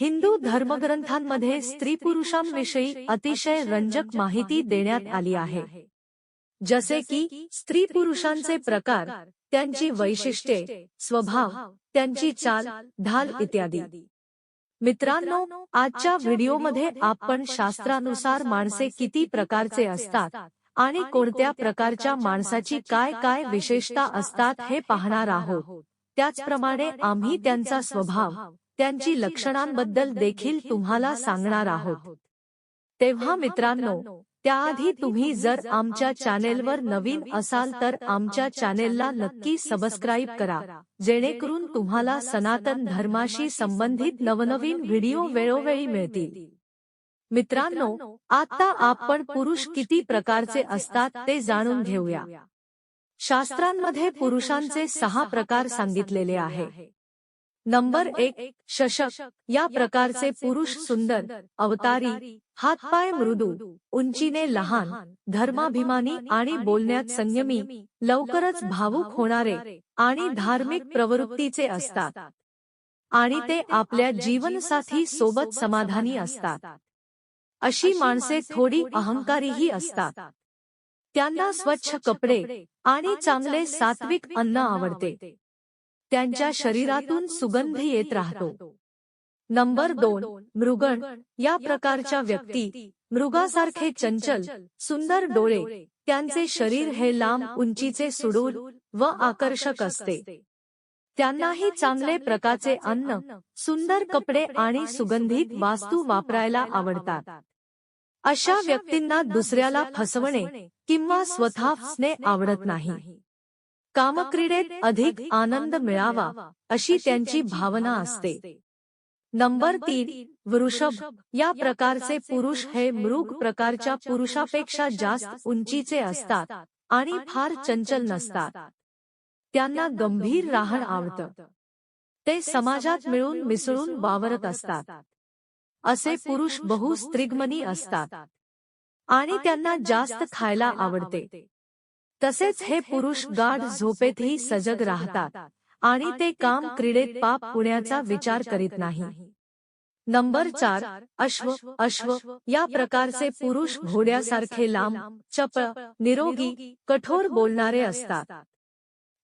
हिंदू धर्मग्रंथांमध्ये स्त्री पुरुषांविषयी अतिशय रंजक माहिती देण्यात आली आहे. जसे की स्त्री पुरुषांचे प्रकार त्यांची वैशिष्ट्ये स्वभाव त्यांची चाल ढाल इत्यादी. मित्रांनो आजच्या व्हिडिओमध्ये आपण शास्त्रानुसार माणसे किती प्रकारचे असतात आणि कोणत्या प्रकारच्या माणसाची काय काय विशेषता असतात हे पाहणार आहोत. त्याचप्रमाणे आम्ही त्यांचा स्वभाव त्यांची लक्षणांबद्दल देखील तुम्हाला सांगणार आहोत. तेव्हा मित्रांनो त्याआधी तुम्ही जर आमच्या चॅनेलवर नवीन असाल तर आमच्या चॅनेलला नक्की सबस्क्राईब करा. जेणेकरून तुम्हाला सनातन धर्माशी संबंधित नवनवीन व्हिडिओ वेळोवेळी मिळतील. मित्रांनो आता आपण पुरुष किती प्रकारचे असतात ते जाणून घेऊया. शास्त्रांमध्ये पुरुषांचे सहा प्रकार सांगितलेले आहे. नंबर एक शशक. या प्रकारचे पुरुष सुंदर अवतारी हातपाय मृदू उंचीने लहान धर्माभिमानी आणि बोलण्यात संयमी लवकरच भावुक होणारे आणि धार्मिक प्रवृत्तीचे असतात. आणि ते आपल्या जीवनसाथी सोबत समाधानी असतात. अशी माणसे थोडी अहंकारीही असतात. त्यांना स्वच्छ कपडे आणि चांगले सात्विक अन्न आवडते. त्यांच्या शरीरातून सुगंध येत राहतो. नंबर दोन मृगण या प्रकारच्या व्यक्ती मृगासारखे चंचल सुंदर डोळे त्यांचे शरीर हे लांब उंचीचे सुडूल व आकर्षक असते. त्यांनाही चांगले प्रकारचे अन्न सुंदर कपडे आणि सुगंधित वास्तू वापरायला आवडतात. अशा व्यक्तींना दुसऱ्याला फसवणे किंवा स्वतः फसणे आवडत नाही. कामक्रीडेत अधिक आनंद मिळावा अशी त्यांची भावना असते. नंबर तीन वृषभ. या प्रकारचे पुरुष हे मृग प्रकारच्या पुरुषापेक्षा जास्त उंचीचे असतात आणि फार चंचल नसतात. त्यांना गंभीर राहण आवडतं. ते समाजात मिळून मिसळून वावरत असतात. असे पुरुष बहु स्त्रिगमनी असतात आणि त्यांना जास्त खायला आवडते. तसेच हे पुरुष गाढ झोपेतही सजग राहतात आणि ते काम क्रीडेत पाप पुण्याचा विचार करीत नाही. नंबर चार अश्व अश्व या प्रकारचे पुरुष घोड्यासारखे लांब चपळ निरोगी कठोर बोलणारे असतात.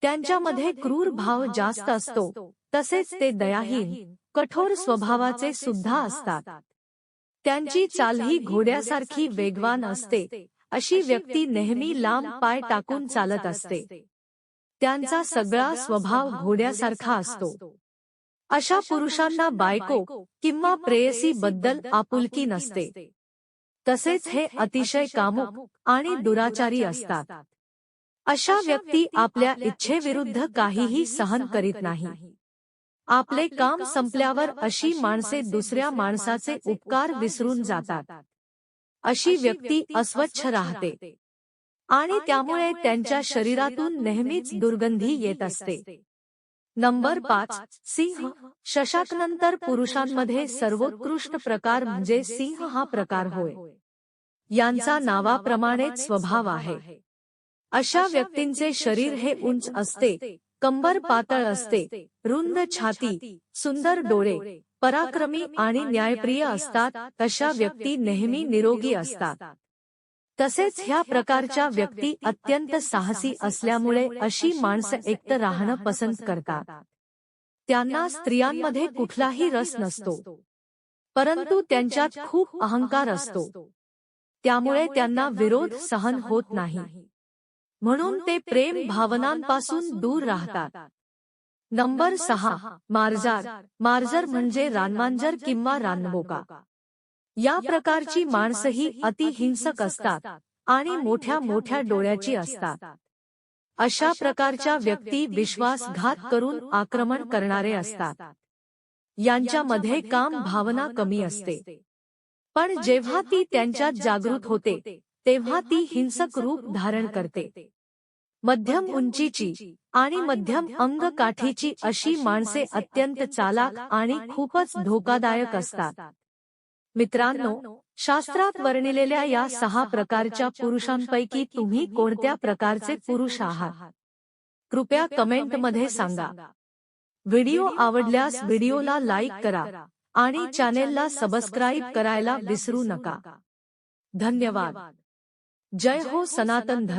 त्यांच्यामध्ये क्रूर भाव जास्त असतो. तसेच ते दयाहीन कठोर स्वभावाचे सुद्धा असतात. त्यांची चालही घोड्यासारखी वेगवान असते. अशी व्यक्ती नेहमी लांब पाय टाकून चालत असते. त्यांचा सगळा स्वभाव घोड्यासारखा असतो. अशा पुरुषांना बायको किंवा प्रेयसी बद्दल आपुलकी नसते. तसेच हे अतिशय कामुक आणि दुराचारी असतात. अशा व्यक्ती आपल्या इच्छेविरुद्ध काहीही सहन करीत नाही. आपले काम संपल्यावर अशी माणसे दुसऱ्या माणसाचे उपकार विसरून जातात. अशी व्यक्ती अस्वच्छ राहते. आणि त्यामुळे त्यांच्या शरीरातून नेहमीच दुर्गंधी येत असते. नंबर पाच सिंह. शशाकनंतर पुरुषांमध्ये सर्वोत्कृष्ट प्रकार म्हणजे सिंह हा प्रकार होय. यांचा नावाप्रमाणेच स्वभाव आहे. अशा व्यक्तींचे शरीर हे उंच असते. कंबर पातळ असते. रुंद छाती. सुंदर डोळे. पराक्रमी आणि न्यायप्रिय असतात तशा व्यक्ती नेहमी निरोगी असतात. तसेच ह्या प्रकारच्या व्यक्ती अत्यंत साहसी असल्यामुळे अशी माणसं एकटं राहणं पसंत करतात. त्यांना स्त्रियांमध्ये कुठलाही रस नसतो. परंतु त्यांच्यात खूप अहंकार असतो. त्यामुळे त्यांना विरोध सहन होत नाही. म्हणून ते प्रेम भावनांपासून दूर राहतात. नंबर सहा मार्जार. मार्जर. म्हणजे रानमांजर किंवा रानबोका या प्रकारची माणसंही अतिहिंसक असतात आणि मोठ्या मोठ्या डोळ्याची असतात. अशा प्रकारच्या व्यक्ती विश्वासघात करून आक्रमण करणारे असतात. यांच्यामध्ये काम भावना कमी असते. पण जेव्हा ती त्यांच्यात जागृत होते तेव्हा ती हिंसक रूप धारण करते. मध्यम उंचीची आणि मध्यम अंग काठीची अशी माणसे अत्यंत चालाक आणि खूपच धोकादायक असतात. मित्रांनो शास्त्रात वर्णिलेल्या या सहा प्रकारच्या पुरुषांपैकी तुम्ही कोणत्या प्रकारचे पुरुष आहात? कृपया कमेंटमध्ये सांगा. व्हिडिओ आवडल्यास व्हिडिओला लाईक करा आणि चॅनेलला सबस्क्राईब करायला विसरू नका. धन्यवाद. जय हो सनातन धर्म.